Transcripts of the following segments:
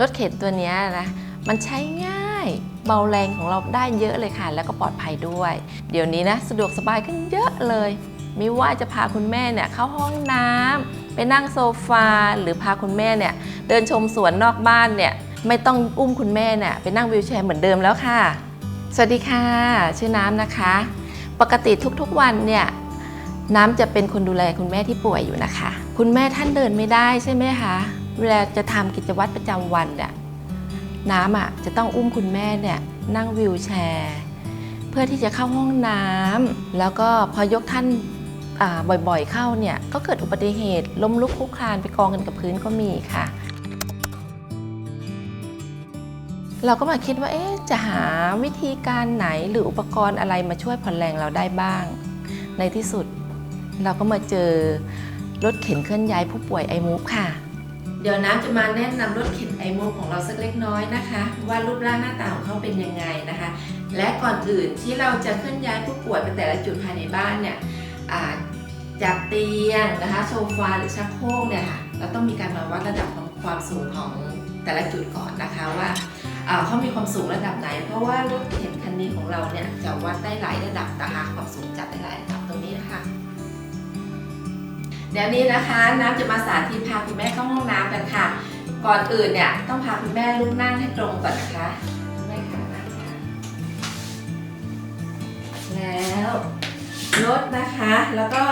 รถเข็นตัวนี้นะมันใช้ง่าย เบาแรงของเราได้เยอะเลยค่ะ แล้วก็ปลอดภัยด้วย เดี๋ยวนี้นะสะดวกสบายขึ้นเยอะเลย ไม่ว่าจะพาคุณแม่เนี่ยเข้าห้องน้ำไปนั่งโซฟา หรือพาคุณแม่เนี่ยเดินชมสวนนอกบ้านเนี่ยไม่ต้องอุ้มคุณแม่เนี่ยไปนั่งวีลแชร์เหมือนเดิมแล้วค่ะ สวัสดีค่ะ ชื่อน้ำนะคะ ปกติทุกๆวันเนี่ยน้ำจะเป็นคนดูแลคุณแม่ที่ป่วยอยู่นะคะ คุณแม่ท่านเดินไม่ได้ใช่ไหมคะ เวลาจะทำกิจวัตรประจำวันเนี่ยน้ำอะจะต้องอุ้มคุณแม่เนี่ยนั่งวีลแชร์ เพื่อที่จะเข้าห้องน้ำแล้วก็พอยกท่านาบ่อยๆเข้าเนี่ยก็เกิดอุบัติเหตุล้มลุกคลุกคลานไปกองกันกับพื้นก็มีค่ะ เราก็มาคิดว่าเอ๊ะจะหาวิธีการไหนหรืออุปกรณ์อะไรมาช่วยผ่อนแรงเราได้บ้าง ในที่สุด เราก็มาเจอรถเข็นเคลื่อนย้ายผู้ป่วยไอมูฟค่ะ เดี๋ยวน้ำจะมาแนะนำรถเข็นไอโมของเราสักเล็กน้อยนะคะ ว่ารูปร่างหน้าตาของเขาเป็นยังไงนะคะ และก่อนอื่นที่เราจะเคลื่อนย้ายผู้ป่วยไปแต่ละจุดภายในบ้านเนี่ยจากเตียงนะคะโซฟาหรือชักโครกเนี่ยค่ะเราต้องมีการมาวัดระดับของความสูงของแต่ละจุดก่อนนะคะว่าอ่าเขามีความสูงระดับไหน เพราะว่ารถเข็นคันนี้ของเราเนี่ยจะวัดได้หลายระดับนะคะความสูงจัดได้หลายระดับตรงนี้นะคะ เดี๋ยวนี้นะคะน้ำจะมาสาธิตพาคุณแม่เข้าห้องน้ำกันค่ะ ก่อนอื่นเนี่ยต้องพาคุณแม่ลุกนั่งให้ตรงก่อนนะคะคุณแม่ขานั่งค่ะแล้วลดนะคะแล้วก็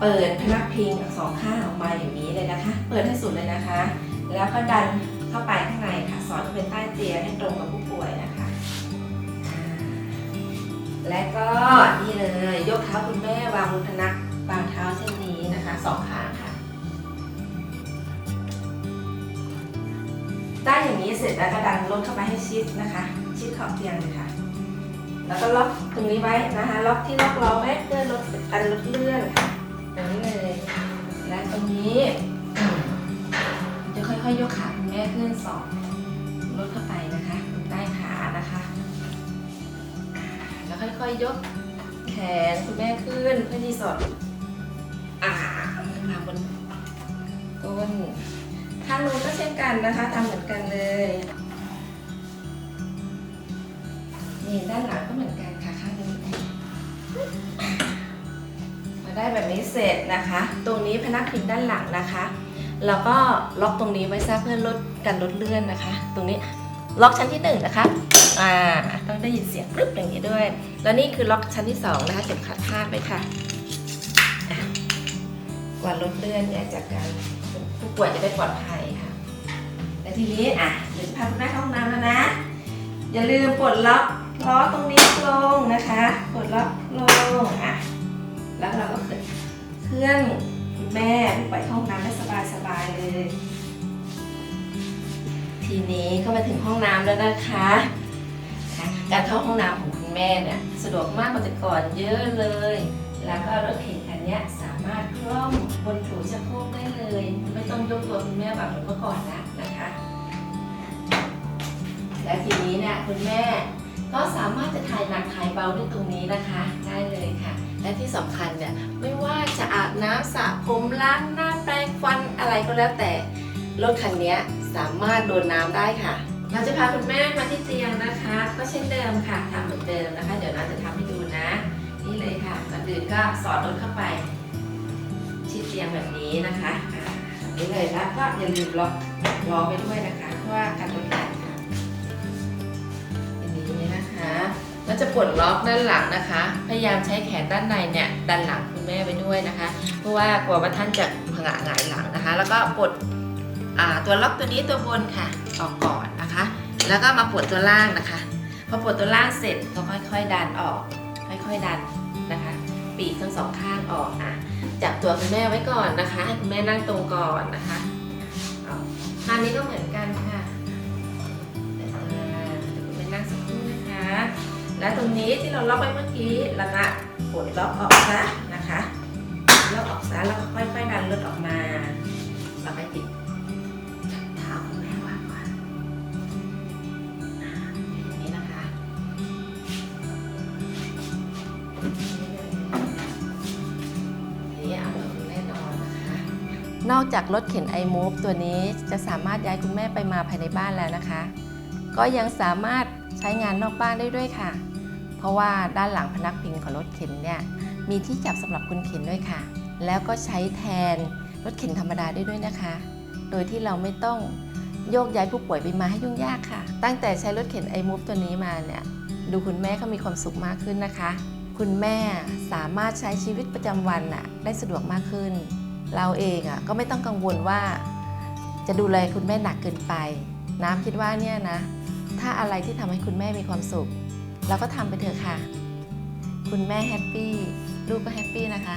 เปิดพนักพิงสองข้างออกมาอย่างนี้เลยนะคะ เปิดให้สุดเลยนะคะ แล้วก็ดันเข้าไปข้างในค่ะสอดเข้าไปใต้เตียงให้ตรงกับผู้ป่วยนะคะ และก็นี่เลยยกเท้าคุณแม่วางบนพนักวางเท้าเช่นนี้ สองข้างค่ะ ได้อย่างนี้เสร็จแล้วก็ดันลดเข้าไปให้ชิดนะคะ ชิดขอบเตียงเลยค่ะ แล้วก็ล็อกตรงนี้ไว้นะคะ ล็อกที่ล็อกล้อไว้เพื่อลดการลดเลื่อนค่ะอย่างนี้เลย และตรงนี้จะค่อยๆยกขาคุณแม่ขึ้นสองลดเข้าไปนะคะใต้ขานะคะ แล้วค่อยๆยกแขนคุณแม่ขึ้นเพื่อที่สอด อ่าวางบนก้นทางนู้นก็เช่นกันนะคะทำเหมือนกันเลยนี่ด้านหลังก็เหมือนกันค่ะข้างนี้พอได้แบบนี้เสร็จนะคะ ตรงนี้พนักพิงด้านหลังนะคะแล้วก็ล็อกตรงนี้ไว้ซะเพื่อลดการลดเลื่อนนะคะ ตรงนี้ล็อกชั้นที่หนึ่งนะคะอ่าต้องได้ยินเสียงปึ๊บอย่างนี้ด้วย แล้วนี่คือล็อกชั้นที่สองนะคะเข็มขัดคาดไว้ค่ะอะ กว่าลดเลื่อนเนี่ยจากการผู้ป่วยจะได้ปลอดภัยค่ะและทีนี้อะเดี๋ยวจะพาคุณแม่เข้าห้องน้ำแล้วนะ อย่าลืมปลดล็อกล้อตรงนี้ลงนะคะปลดล็อกลงอะแล้วเราก็ขึ้นเคลื่อนคุณแม่ผู้ป่วยห้องน้ำได้สบายๆเลย ทีนี้ก็มาถึงห้องน้ำแล้วนะคะการเข้าห้องน้ำของคุณแม่เนี่ยสะดวกมากกว่าแต่ก่อนเยอะเลย แล้วก็รถเข็นคันนี้สา มารถคล่อมบนถูชักโครกได้เลย ไม่ต้องยกตัวคุณแม่แบบเมื่อก่อนแล้วนะคะ และทีนี้เนี่ยคุณแม่ก็สามารถจะถ่ายหนักถ่ายเบาด้วยตรงนี้นะคะ ได้เลยค่ะ และที่สำคัญเนี่ยไม่ว่าจะอาบน้ำสระผมล้างหน้าแปรงฟันอะไรก็แล้วแต่รถคันนี้สามารถโดนน้ำได้ค่ะ เราจะพาคุณแม่มาที่เตียงนะคะ ก็เช่นเดิมค่ะทำเหมือนเดิมนะคะ เดี๋ยวเราจะทำให้ดูนะ นี่เลยค่ะก่อนอื่นก็สอดรถเข้าไป ชิดเตียงแบบนี้นะคะอ่าแบบนี้เลยแล้วก็อย่าลืมล็อกล้อไว้ด้วยนะคะเพราะว่าการรถไหลค่ะอย่างนี้นะคะแล้วจะปลดล็อกด้านหลังนะคะ พยายามใช้แขนด้านในเนี่ยดันหลังคุณแม่ไว้ด้วยนะคะ เพราะว่ากลัวว่าท่านจะผงะหงายหลังนะคะ แล้วก็ปลดตัวล็อกตัวนี้ตัวบนค่ะออกก่อนนะคะ แล้วก็มาปลดตัวล่างนะคะ พอปลดตัวล่างเสร็จก็ค่อยๆดันออก ค่อยๆดันนะคะ ปีกทั้งสองข้างออกอะ จับตัวคุณแม่ไว้ก่อนนะคะ ให้คุณแม่นั่งตรงก่อนนะคะคราท่านี้ก็เหมือนกันค่ะไปนั่งสักครู่นะคะ และตรงนี้ที่เราล็อกไว้เมื่อกี้เราก็ปลดล็อกออกซะนะคะล็อกออกซะแล้วค่อยๆดันรถออกมาเราไปติด นอกจากรถเข็น iMove ตัวนี้จะสามารถย้ายคุณแม่ไปมาภายในบ้านแล้วนะคะ ก็ยังสามารถใช้งานนอกบ้านได้ด้วยค่ะ เพราะว่าด้านหลังพนักพิงของรถเข็นเนี่ยมีที่จับสำหรับคนเข็นด้วยค่ะ แล้วก็ใช้แทนรถเข็นธรรมดาได้ด้วยนะคะ โดยที่เราไม่ต้องโยกย้ายผู้ป่วยไปมาให้ยุ่งยากค่ะ ตั้งแต่ใช้รถเข็น iMove ตัวนี้มาเนี่ยดูคุณแม่เขามีความสุขมากขึ้นนะคะ คุณแม่สามารถใช้ชีวิตประจำวันน่ะได้สะดวกมากขึ้น เราเองอะก็ไม่ต้องกังวลว่า จะดูแลคุณแม่หนักเกินไป น้ำคิดว่าเนี่ยนะ ถ้าอะไรที่ทำให้คุณแม่มีความสุข เราก็ทำไปเถอะค่ะ คุณแม่แฮปปี้ลูกก็แฮปปี้นะคะ